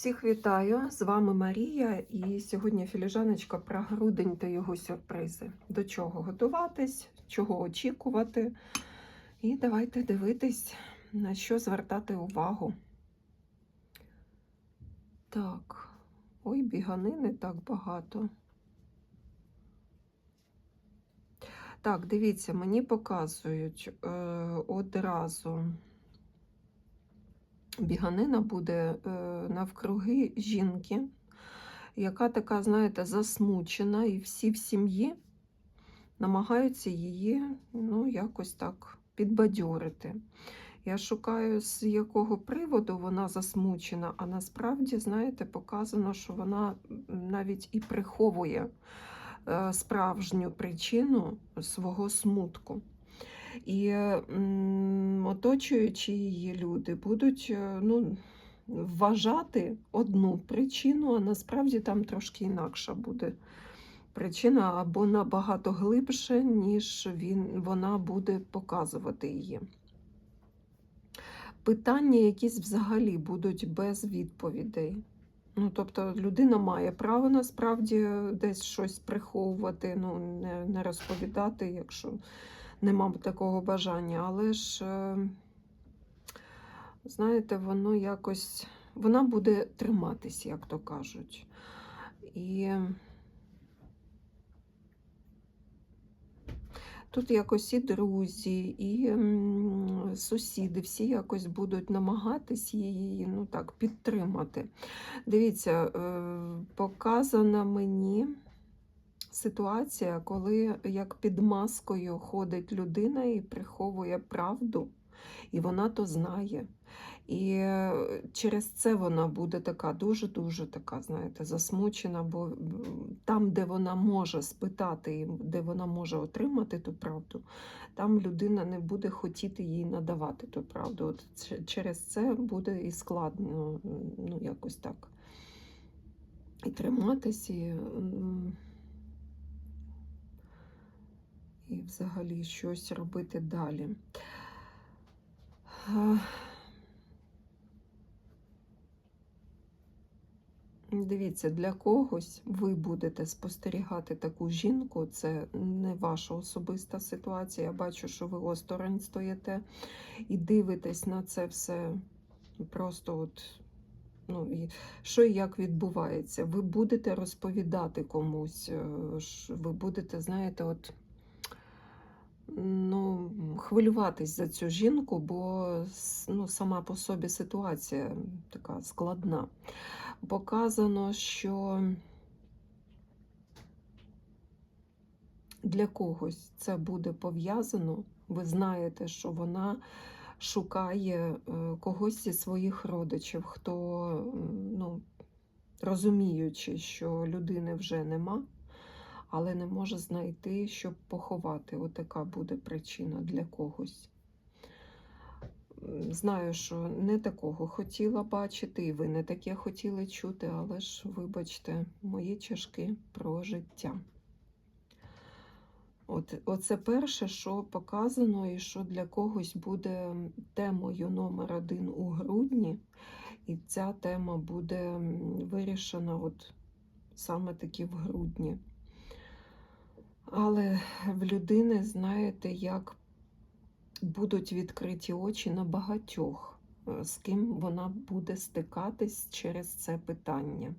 Всіх вітаю! З вами Марія, і сьогодні філіжаночка про грудень та його сюрпризи. До чого готуватись, чого очікувати. І давайте дивитись, на що звертати увагу. Так, ой, бігани не так багато. Так, дивіться, мені показують е, одразу. Біганина буде е, навкруги жінки, яка така, знаєте, засмучена, і всі в сім'ї намагаються її ну, якось так підбадьорити. Я шукаю, з якого приводу вона засмучена, а насправді, знаєте, показано, що вона навіть і приховує е, справжню причину свого смутку. І оточуючі її люди будуть е, ну, вважати одну причину, а насправді там трошки інакша буде причина, або набагато глибше, ніж він, вона буде показувати її. Питання якісь взагалі будуть без відповідей. Ну, тобто людина має право насправді десь щось приховувати, ну, не, не розповідати, якщо нема такого бажання, але ж, е, знаєте, воно якось, вона буде триматись, як то кажуть. І тут якось і друзі, і сусіди, всі якось будуть намагатись її ну, так, підтримати. Дивіться, е, показана мені ситуація, коли як під маскою ходить людина і приховує правду, і вона то знає. І е, через це вона буде така дуже-дуже така, знаєте, засмучена, бо там, де вона може спитати, де вона може отримати ту правду, там людина не буде хотіти їй надавати ту правду. От через це буде і складно, ну, якось так. І триматись, і і взагалі щось робити далі. Дивіться, для когось ви будете спостерігати таку жінку, це не ваша особиста ситуація. Я бачу, що ви осторонь стоїте і дивитесь на це все просто от. Ну, і Що і як відбувається? Ви будете розповідати комусь, е, ви будете, знаєте, от ну, хвилюватись за цю жінку, бо ну, сама по собі ситуація така складна. Показано, що для когось це буде пов'язано. Ви знаєте, що вона шукає е, когось зі своїх родичів, хто, ну, розуміючи, що людини вже нема але не може знайти, щоб поховати. Отака буде причина для когось. Знаю, що не такого хотіла бачити, і ви не таке хотіли чути, але ж, вибачте, мої чашки про життя. От, Оце перше, що показано, і що для когось буде темою номер один у грудні, і ця тема буде вирішена от саме таки в грудні. Але в людини, знаєте, як будуть відкриті очі на багатьох, е, з ким вона буде стикатись через це питання.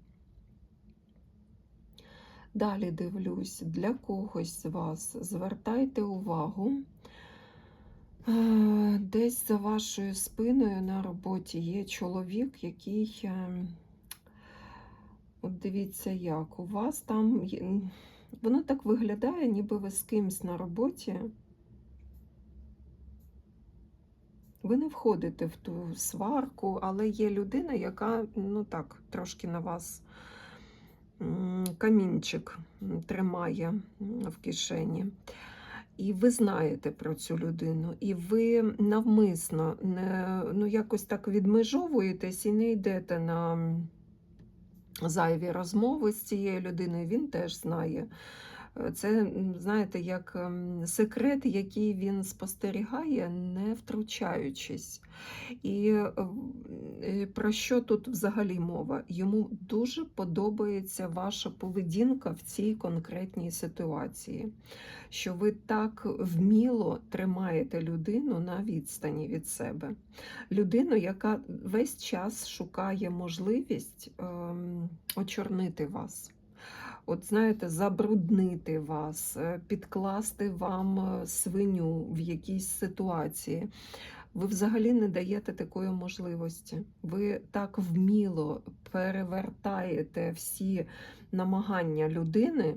Далі дивлюсь, для когось з вас звертайте увагу. Е, десь за вашою спиною на роботі є чоловік, який, е, от дивіться, як у вас там Воно так виглядає, ніби ви з кимсь на роботі. Ви не входите в ту сварку, але є людина, яка, ну так, трошки на вас камінчик тримає в кишені. І ви знаєте про цю людину, і ви навмисно не, ну, якось так відмежовуєтесь і не йдете на зайві розмови з цією людиною, він теж знає Це, знаєте, як ем, секрет, який він спостерігає, не втручаючись. І е, е, про що тут взагалі мова? Йому дуже подобається ваша поведінка в цій конкретній ситуації, що ви так вміло тримаєте людину на відстані від себе. Людину, яка весь час шукає можливість ем, очорнити вас. От знаєте, забруднити вас, е, підкласти вам е, свиню в якійсь ситуації. Ви взагалі не даєте такої можливості. Ви так вміло перевертаєте всі намагання людини,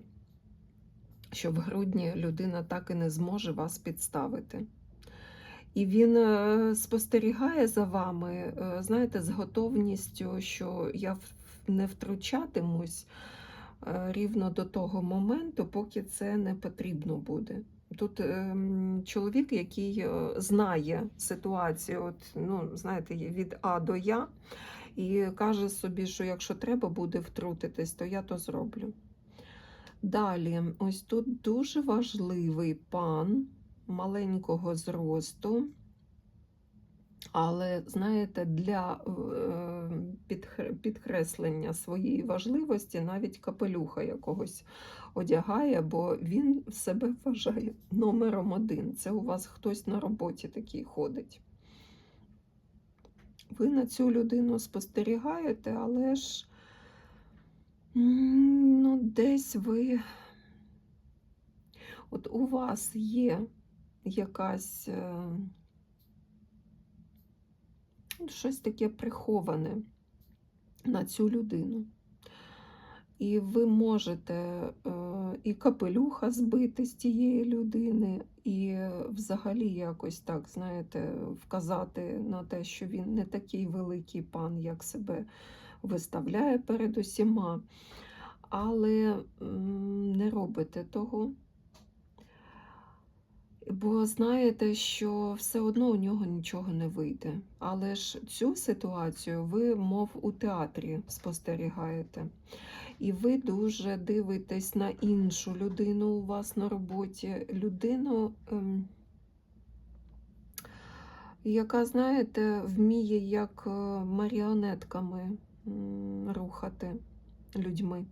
що в грудні людина так і не зможе вас підставити. І він е, спостерігає за вами, знаєте, з готовністю, що я не втручатимусь рівно до того моменту, поки це не потрібно буде. Тут ем, чоловік, який е, знає ситуацію, от, ну, знаєте, від А до Я, і каже собі, що якщо треба буде втрутитись, то я то зроблю. Далі, ось тут дуже важливий пан маленького зросту. Але, знаєте, для е, підкреслення своєї важливості навіть капелюха якогось одягає, бо він себе вважає номером один. Це у вас хтось на роботі такий ходить. Ви на цю людину спостерігаєте, але ж ну, десь ви. От у вас є якась. Щось таке приховане на цю людину. І ви можете е, і капелюха збити з тієї людини, і взагалі якось так, знаєте, вказати на те, що він не такий великий пан, як себе виставляє перед усіма. Але не робите того. Бо знаєте, що все одно у нього нічого не вийде. Але ж цю ситуацію ви, мов у театрі, спостерігаєте. І ви дуже дивитесь на іншу людину у вас на роботі. Людину, ем, яка, знаєте, вміє як е, маріонетками рухати людьми.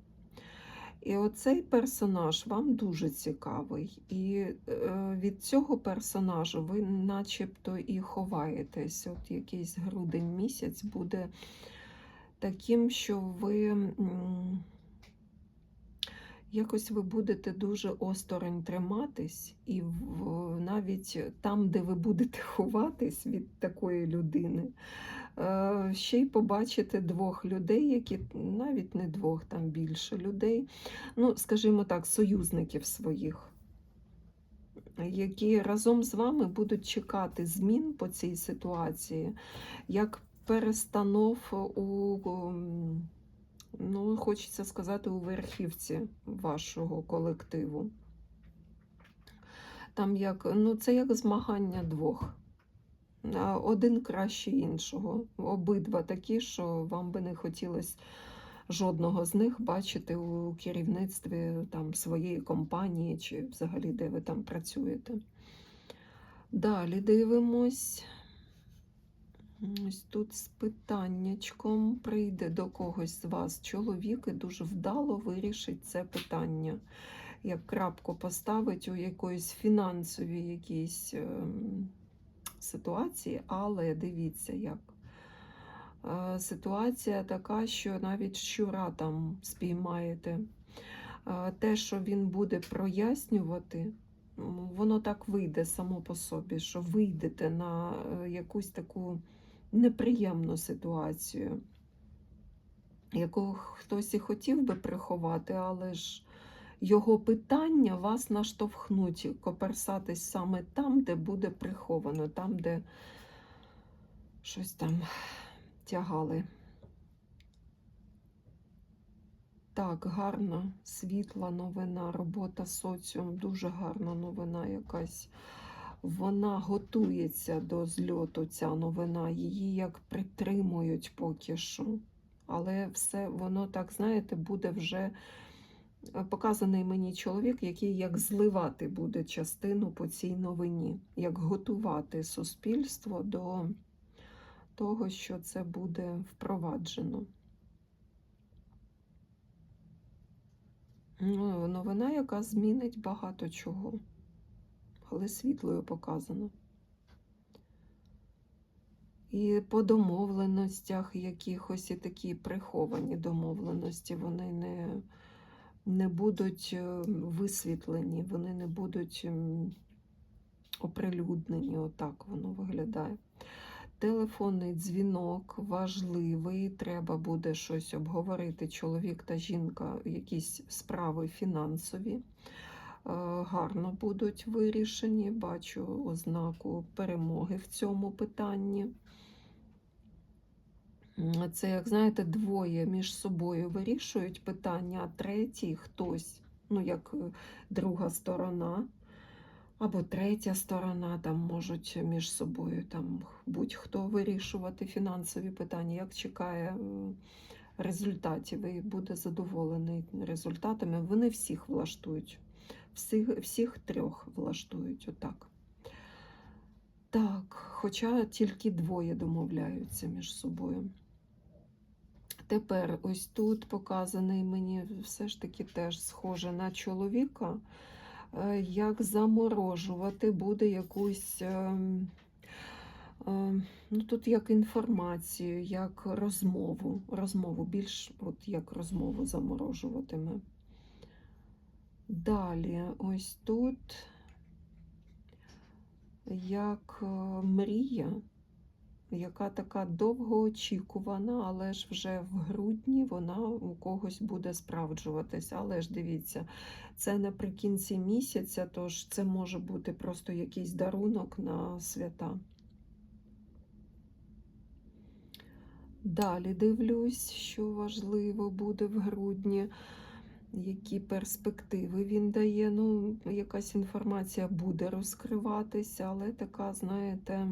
І оцей персонаж вам дуже цікавий. І е, від цього персонажу ви начебто і ховаєтесь. От якийсь грудень місяць буде таким, що ви якось ви будете дуже осторонь триматись, і навіть там, де ви будете ховатись від такої людини, ще й побачите двох людей, які навіть не двох, там більше людей, ну, скажімо так, союзників своїх. Які разом з вами будуть чекати змін по цій ситуації, як перестанов у, ну, хочеться сказати, у верхівці вашого колективу. Там як, ну, це як змагання двох. А Один краще іншого. Обидва такі, що вам би не хотілося жодного з них бачити у керівництві там, своєї компанії чи взагалі де ви там працюєте. Далі дивимось. Ось тут з питаннячком прийде до когось з вас чоловік і дуже вдало вирішить це питання. Як крапку поставить у якоїсь фінансовій якійсь ем, ситуації, але дивіться, як. Е, Ситуація така, що навіть щура там спіймаєте. Е, Те, що він буде прояснювати, воно так вийде само по собі, що вийдете на е, якусь таку неприємну ситуацію, яку хтось і хотів би приховати, але ж його питання вас наштовхнуть коперсатись саме там, де буде приховано, там, де щось там тягали. Так, гарна, світла новина, робота соціум, дуже гарна новина якась. Вона готується до зльоту, ця новина, її як притримують поки що. Але все воно так, знаєте, буде вже Показаний мені чоловік, який як зливати буде частину по цій новині, як готувати суспільство до того, що це буде впроваджено. Ну, новина, яка змінить багато чого, але світлою показано. І по домовленостях якихось і такі приховані домовленості, вони не, не будуть е, висвітлені, вони не будуть оприлюднені. Отак воно виглядає. Телефонний дзвінок важливий, треба буде щось обговорити. Чоловік та жінка, якісь справи фінансові. е, Гарно будуть вирішені. Бачу ознаку перемоги в цьому питанні. Це, як знаєте, двоє між собою вирішують питання, а третій хтось, ну як е, друга сторона, або третя сторона, там можуть між собою там будь-хто вирішувати фінансові питання, як чекає результатів і буде задоволений результатами. Вони всіх влаштують, всіх, всіх трьох влаштують отак. Так, хоча тільки двоє домовляються між собою. Тепер ось тут показаний мені все ж таки теж схоже на чоловіка, е, як заморожувати буде якусь. ем, ем, Ну, тут як інформацію, як розмову. Розмову більш от як розмову заморожуватиме. Далі, ось тут як е, мрія, яка така довгоочікувана, але ж вже в грудні вона у когось буде справджуватися. Але ж дивіться, це наприкінці місяця, тож це може бути просто якийсь дарунок на свята. Далі дивлюсь, що важливо буде в грудні, які перспективи він дає. Ну, якась інформація буде розкриватися, але така, знаєте,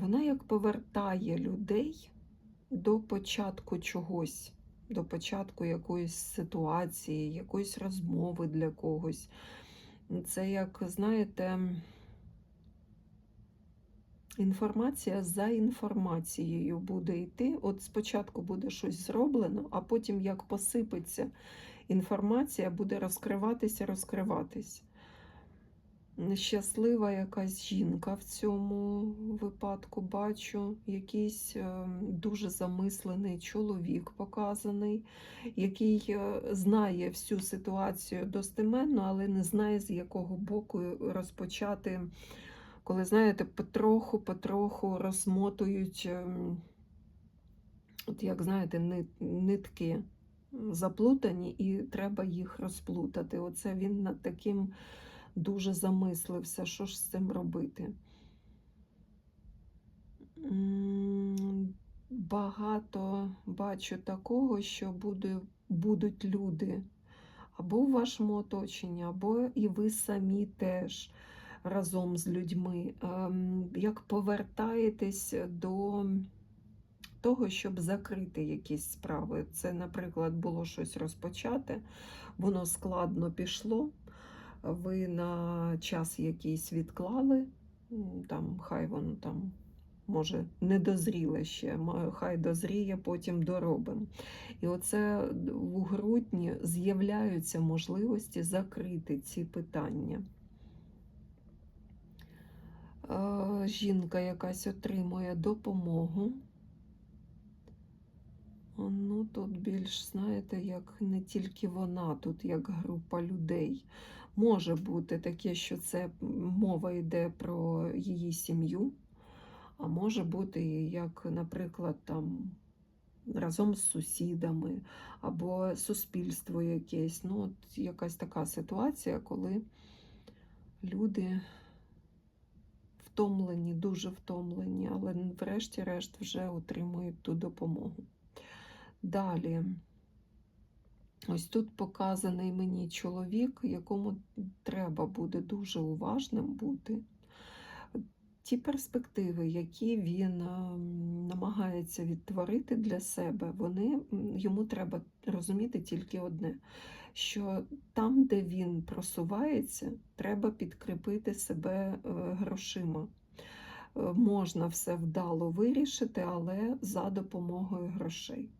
вона як повертає людей до початку чогось, до початку якоїсь ситуації, якоїсь розмови для когось. Це як, знаєте, інформація за інформацією буде йти. От спочатку буде щось зроблено, а потім, як посипеться інформація, буде розкриватися, розкриватись. Щаслива якась жінка в цьому випадку бачу, якийсь е, дуже замислений чоловік показаний, який е, знає всю ситуацію достеменно, але не знає, з якого боку розпочати, коли, знаєте, потроху-потроху розмотують, ем, от як знаєте, нитки заплутані, і треба їх розплутати. Оце він над таким дуже замислився, що ж з цим робити. Багато бачу такого, що буде, будуть люди або в вашому оточенні, або і ви самі теж разом з людьми, ем, як повертаєтесь до того, щоб закрити якісь справи. Це, наприклад, було щось розпочати, воно складно пішло ви на час якийсь відклали, там хай воно там, може, не дозріле ще, хай дозріє, потім доробимо. І оце у грудні з'являються можливості закрити ці питання. Е, Жінка якась отримує допомогу. Ну, тут більш, знаєте, як не тільки вона, тут як група людей. Може бути таке, що це мова йде про її сім'ю, а може бути, як, наприклад, там разом з сусідами або суспільство якесь. Ну, от якась така ситуація, коли люди втомлені, дуже втомлені, але врешті-решт вже отримують ту допомогу. Далі. Ось тут показаний мені чоловік, якому треба буде дуже уважним бути. ті перспективи, які він ем, намагається відтворити для себе, вони йому треба розуміти тільки одне: що там, де він просувається, треба підкріпити себе е, грошима. Е, Можна все вдало вирішити, але за допомогою грошей.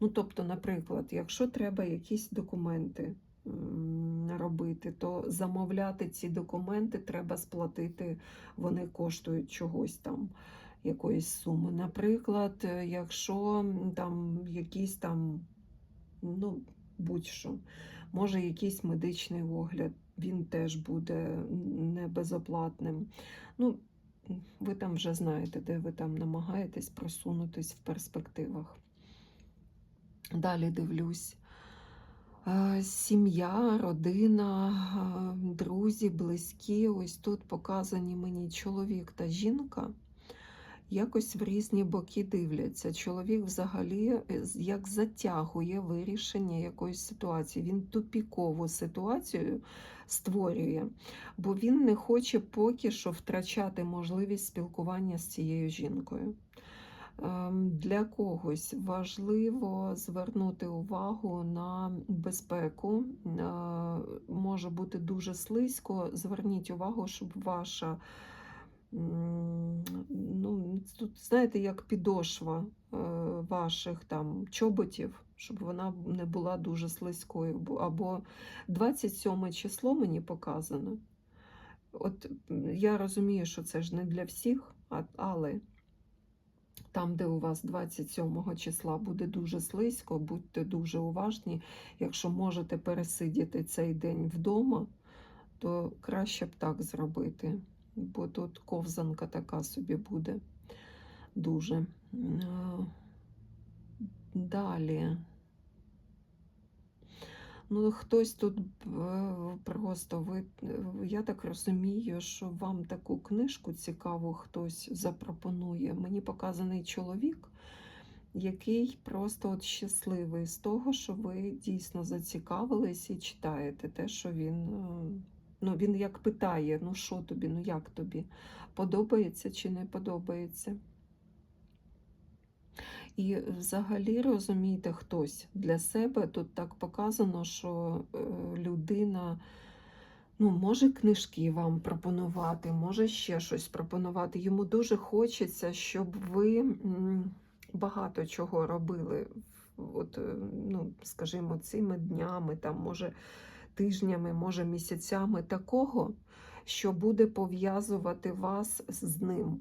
Ну, тобто, наприклад, якщо треба якісь документи робити, то замовляти ці документи треба сплатити, вони коштують чогось там, якоїсь суми. Наприклад, е, якщо там якісь там, ну, будь-що, може якийсь медичний огляд, він теж буде не безоплатним. Ну, ви там вже знаєте, де ви там намагаєтесь просунутись в перспективах. Далі дивлюсь. Е, Сім'я, родина, е, друзі, близькі. Ось тут показані мені чоловік та жінка. Якось в різні боки дивляться. Чоловік взагалі е, як затягує вирішення якоїсь ситуації. Він тупікову ситуацію створює, бо він не хоче поки що втрачати можливість спілкування з цією жінкою. Ем, Для когось важливо звернути увагу на безпеку. Е, Може бути дуже слизько. Зверніть увагу, щоб ваша, ну, тут, знаєте, як підошва е, ваших там чоботів, щоб вона не була дуже слизькою. Бо- Або 27 число мені показано. От я розумію, що це ж не для всіх, але там, де у вас 27 числа буде дуже слизько, будьте дуже уважні. Якщо можете пересидіти цей день вдома, то краще б так зробити, бо тут ковзанка така собі буде дуже. Е, Далі. Ну, хтось тут е, просто ви, я так розумію, що вам таку книжку цікаву хтось запропонує. Мені показаний чоловік, який просто от щасливий з того, що ви дійсно зацікавились і читаєте те, що він. е, Ну, він як питає, ну що тобі, ну як тобі? Подобається чи не подобається? І взагалі розумієте, хтось для себе тут так показано, що е, людина ну, може книжки вам пропонувати, може ще щось пропонувати. Йому дуже хочеться, щоб ви багато чого робили. От, е, ну, скажімо, цими днями, там, може, тижнями, може, місяцями такого, що буде пов'язувати вас з ним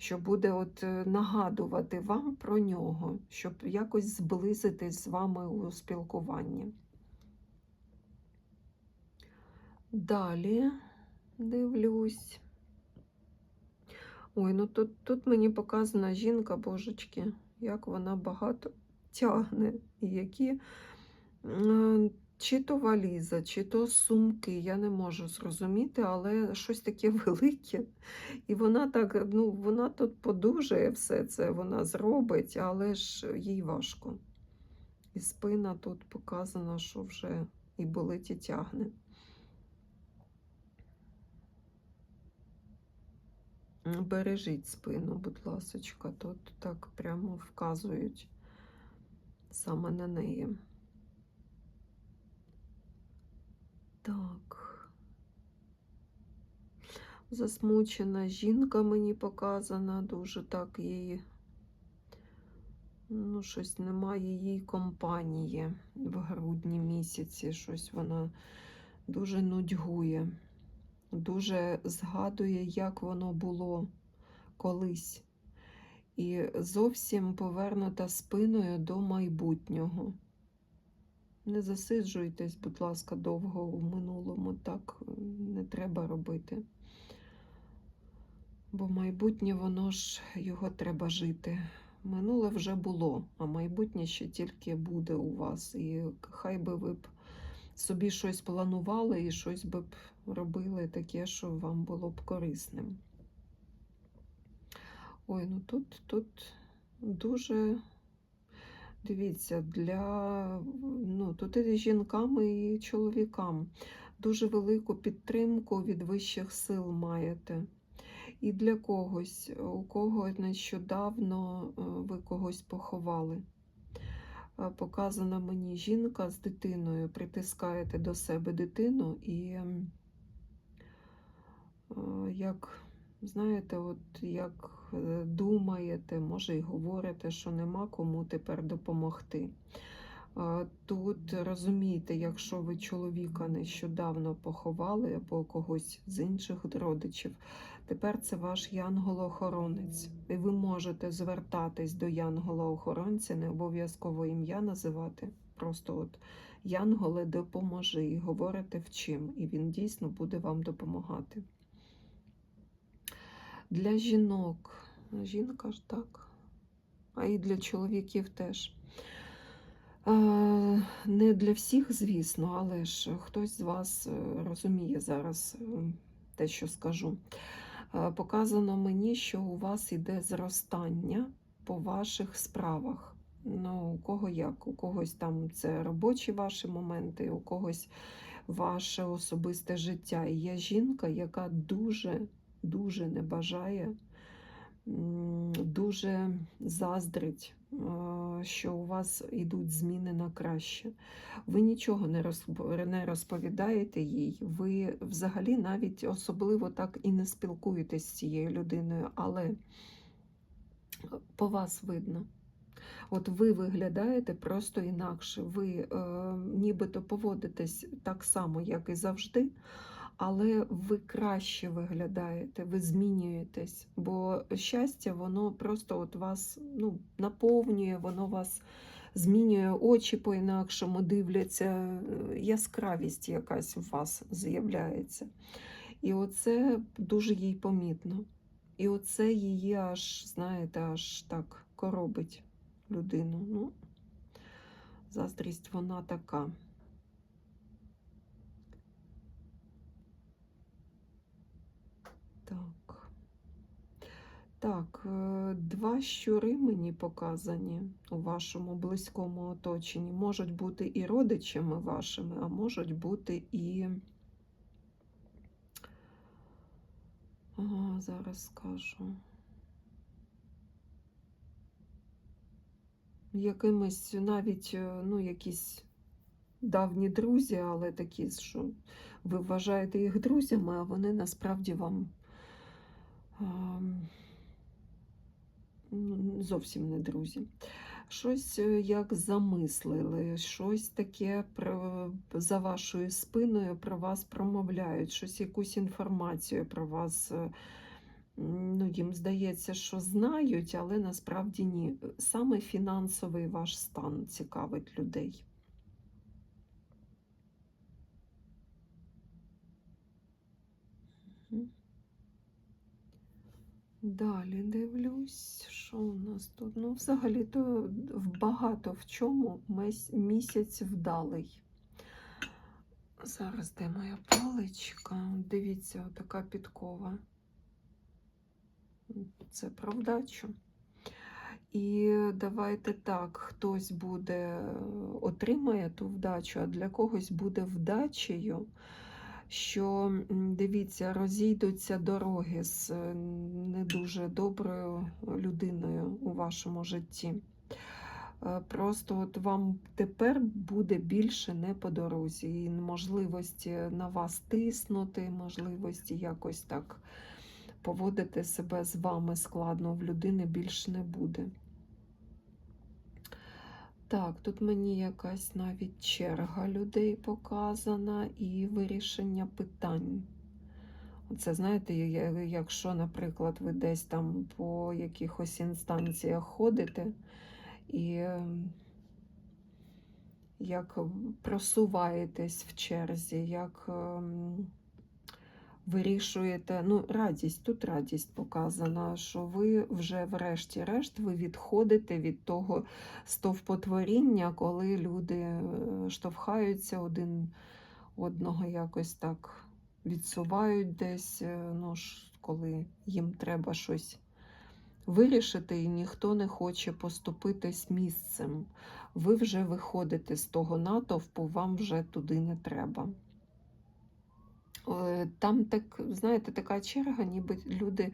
що буде от е, нагадувати вам про нього, щоб якось зблизитись з вами у спілкуванні. Далі дивлюсь. Ой, ну тут, тут мені показана жінка, божечки, як вона багато тягне, і які чи то валіза, чи то сумки, я не можу зрозуміти, але щось таке велике. І вона так, ну, вона тут подужає все це, вона зробить, але ж їй важко. І спина тут показана, що вже і болить, і тягне. Бережіть спину, будь ласочка, тут так прямо вказують саме на неї. Так. Засмучена жінка мені показана, дуже так її. Ну, щось немає їй компанії в грудні місяці. Щось вона дуже нудьгує, дуже згадує, як воно було колись. І зовсім повернута спиною до майбутнього. Не засиджуйтесь, будь ласка, довго у минулому. Так е, не треба робити. Бо майбутнє, воно ж його треба жити. Минуле вже було, а майбутнє ще тільки буде у вас. І хай би ви б собі щось планували і щось би б робили таке, що вам було б корисним. Ой, ну тут, тут дуже Дивіться, для ну, тут і жінкам, і чоловікам дуже велику підтримку від вищих сил маєте. І для когось, у кого нещодавно е, ви когось поховали. Е, Показана мені жінка з дитиною, притискаєте до себе дитину і е, як, знаєте, от як е, думаєте, може і говорите, що нема кому тепер допомогти. Тут розумієте, якщо ви чоловіка нещодавно поховали або когось з інших родичів, тепер це ваш янголо-охоронець. І ви можете звертатись до янгола-охоронця, не обов'язково ім'я називати. Просто от Янголе, допоможи, і говорите в чим, і він дійсно буде вам допомагати. Для жінок, жінка ж так, а і для чоловіків теж. Е, Не для всіх, звісно, але ж хтось з вас е, розуміє зараз е, те, що скажу. Показано мені, що у вас іде зростання по ваших справах. Ну, у кого як? У когось там це робочі ваші моменти, у когось ваше особисте життя. І є жінка, яка дуже, дуже не бажає, дуже заздрить, е, що у вас йдуть зміни на краще. Ви нічого не не розповідаєте їй, ви взагалі навіть особливо так і не спілкуєтесь з цією людиною, але по вас видно. От ви виглядаєте просто інакше. Ви е, нібито поводитесь так само, як і завжди, але ви краще виглядаєте, ви змінюєтесь, бо щастя, воно просто от вас ну, наповнює, воно вас змінює, очі по-інакшому дивляться, е, яскравість якась у вас з'являється. І оце дуже їй помітно. І оце її аж, знаєте, аж так коробить людину. Ну, заздрість вона така. Так. Так, е, два щури мені показані у вашому близькому оточенні. Можуть бути і родичами вашими, а можуть бути і. Ага, зараз скажу. Якимись навіть, е, ну, якісь давні друзі, але такі, що ви вважаєте їх друзями, а вони насправді вам зовсім не друзі. Щось е, як замислили, щось таке про, за вашою спиною про вас промовляють, щось якусь інформацію про вас. е, Ну, їм здається, що знають, але насправді ні. Саме фінансовий ваш стан цікавить людей. Далі дивлюсь, що у нас тут. Ну, взагалі-то багато в чому місяць вдалий. Зараз де моя паличка? Дивіться, така підкова. Це про вдачу. І давайте так, хтось буде отримає ту вдачу, а для когось буде вдачею, що дивіться, розійдуться дороги з е, не дуже доброю людиною у вашому житті. Е, Просто от вам тепер буде більше не по дорозі, і можливості на вас тиснути, можливості якось так поводити себе з вами складно в людини більше не буде. Так, тут мені якась навіть черга людей показана і вирішення питань. Це знаєте, якщо, наприклад, ви десь там по якихось інстанціях ходите і ем, як просуваєтесь в черзі, як ем, вирішуєте, ну, радість, тут радість показана, що ви вже врешті-решт ви відходите від того стовпотворіння, коли люди е, штовхаються один одного якось так відсувають десь, е, ну, коли їм треба щось вирішити, і ніхто не хоче поступитись місцем. Ви вже виходите з того натовпу, вам вже туди не треба. Е, Там так, знаєте, така черга, ніби люди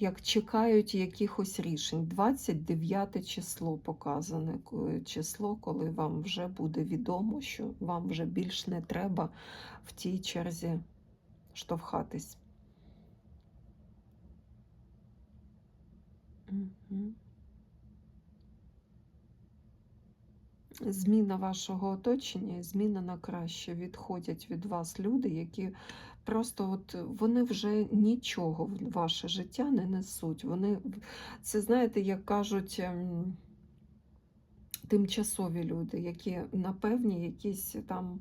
як чекають якихось рішень. 29 число показане число, коли вам вже буде відомо, що вам вже більш не треба в тій черзі штовхатись. Мгм. Зміна вашого оточення, зміна на краще. Відходять від вас люди, які просто от вони вже нічого в ваше життя не несуть. Вони це знаєте, як кажуть. ем, Тимчасові люди, які на певні якісь там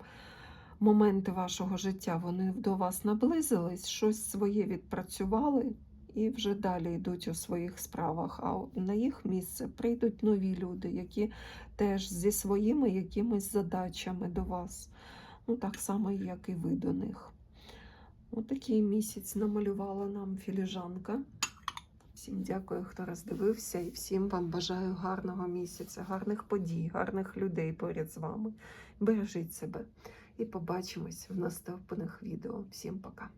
моменти вашого життя вони до вас наблизились, щось своє відпрацювали і вже далі йдуть у своїх справах. А на їх місце прийдуть нові люди, які теж зі своїми якимись задачами до вас. Ну, так само, як і ви до них. Отакий місяць намалювала нам філіжанка. Всім дякую, хто роздивився, і всім вам бажаю гарного місяця, гарних подій, гарних людей поряд з вами. Бережіть себе і побачимось в наступних відео. Всім пока!